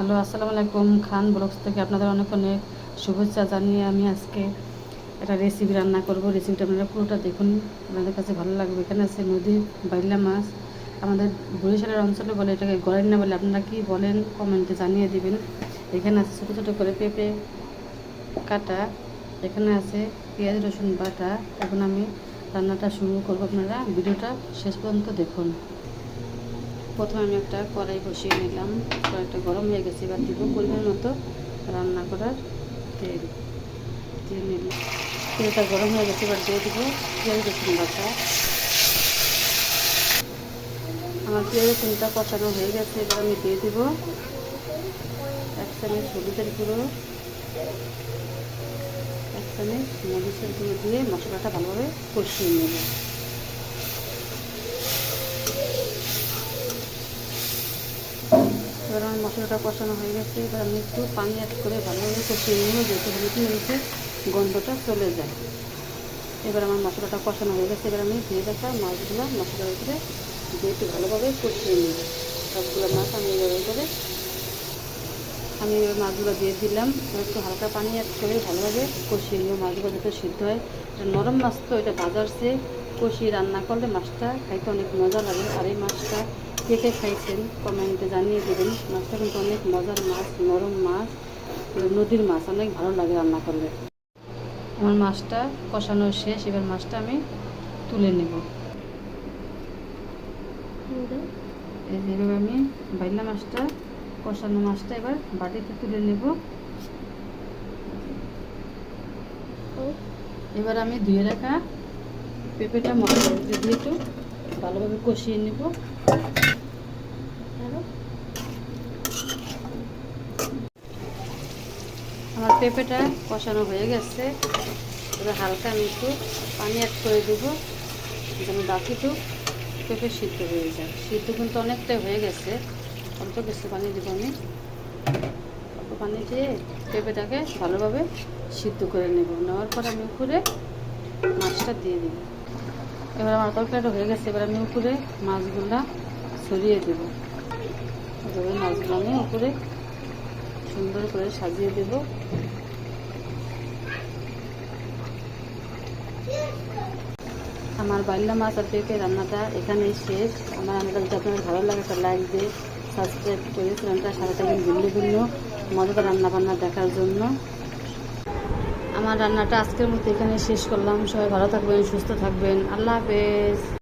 Hello, আসসালামু আলাইকুম। খান blogs থেকে আপনাদের অনেক অনেক শুভেচ্ছা জানিয়ে আমি আজকে একটা রেসিপি রান্না করব। রেসিপিটা আপনারা পুরোটা দেখুন। আপনাদের কাছে ভালো লাগবে। এখানে আছে নদী বাইলা মাছ। আমাদের বরিশালের অঞ্চলে বলে এটাকে গড়েন না বলে আপনারা কি বলেন কমেন্টে জানিয়ে দিবেন। এখানে আছে ছোটো ছোটো করে পেঁপে কাটা। এখানে আছে পেঁয়াজ, রসুন বাটা। এখন আমি রান্নাটা শুরু করব। আপনারা ভিডিওটা শেষ পর্যন্ত দেখুন। প্রথমে আমি একটা কড়াই বসিয়ে নিলাম। কড়াইটা গরম হয়ে গেছে, এবার দিব পরিমাণ মতো রান্না করার তেল। দিয়ে নিলাম। তেলটা গরম হয়ে গেছে, এবার দিয়ে দিব পেঁয়াজ রসুন বাটা। আমার পেঁয়াজ রসুনটা কষানো হয়ে গেছে, এবার আমি দিয়ে দিব এক চামচ গুঁড়ো, এক চামচ মরিচের গুঁড়ো দিয়ে মশলাটা ভালোভাবে কষিয়ে নেব এবার আমার মশলাটা কষানো হয়ে গেছে। এবার আমি একটু পানি অ্যাড করে ভালোভাবে কষিয়ে নেব, যেহেতু হলুদ মরিচের গন্ধটা চলে যায়। এবার আমার মশলাটা কষানো হয়ে গেছে। এবার আমি ধুয়ে রাখা মাছগুলো মশলার উপরে দিয়ে একটু ভালোভাবে কষিয়ে নেব। সবগুলো মাছ আমি করে আমি এবার মাছগুলো দিয়ে দিলাম। একটু হালকা পানি অ্যাড করে ভালোভাবে কষিয়ে নেব। মাছগুলো যাতে সিদ্ধ হয়। নরম মাছ তো, এটা বাজার চেয়ে কষিয়ে রান্না করলে মাছটা খাইতে অনেক মজা লাগে। আর এই মাছটা কে কে খাইছেন? কমেন্টে জানিয়ে দেবেন। মাছটা কিন্তু অনেক মজার মাছ, নরম মাছ নদীর মাছ। অনেক ভালো লাগে রান্না করলে। আমার মাছটা কষানো শেষ। এবার মাছটা আমি তুলে নেব। আমি বাইলা মাছটা, কষানো মাছটা এবার বাটিতে তুলে নেব। এবার আমি ধুয়ে রাখা পেঁপেটা মশলা দিয়ে একটু ভালোভাবে কষিয়ে নেব। আমার পেঁপেটা কষানো হয়ে গেছে। এবার হালকা আমি একটু পানি অ্যাড করে দেবো, যেন বাকিটুক পেঁপে সিদ্ধ হয়ে যায়। সিদ্ধ কিন্তু অনেকটাই হয়ে গেছে। অল্প কিছু পানি দেবো আমি। অল্প পানি দিয়ে পেঁপেটাকে ভালোভাবে সিদ্ধ করে নেব। নেওয়ার পর আমি উপরে মাছটা দিয়ে দেব। এবার আমার তরকারিটা হয়ে গেছে, এবার আমি উপরে মাছগুলা ছড়িয়ে দেবো। এভাবে মাছগুলো আমি উপরে সুন্দর করে সাজিয়ে দেব। আমার বাল্যা মাছ আর রান্নাটা এখানেই শেষ। আমার রান্নাটা যদি আপনাদের ভালো লাগে, একটা লাইক দিয়ে সাবস্ক্রাইব করে চ্যানেলটা সাথে থাকবেন ভিন্ন ভিন্ন মজাদার রান্না বান্না দেখার জন্য। আমার রান্নাটা আজকের মতো এখানে শেষ করলাম। সবাই ভালো থাকবেন সুস্থ থাকবেন। আল্লাহ হাফেজ।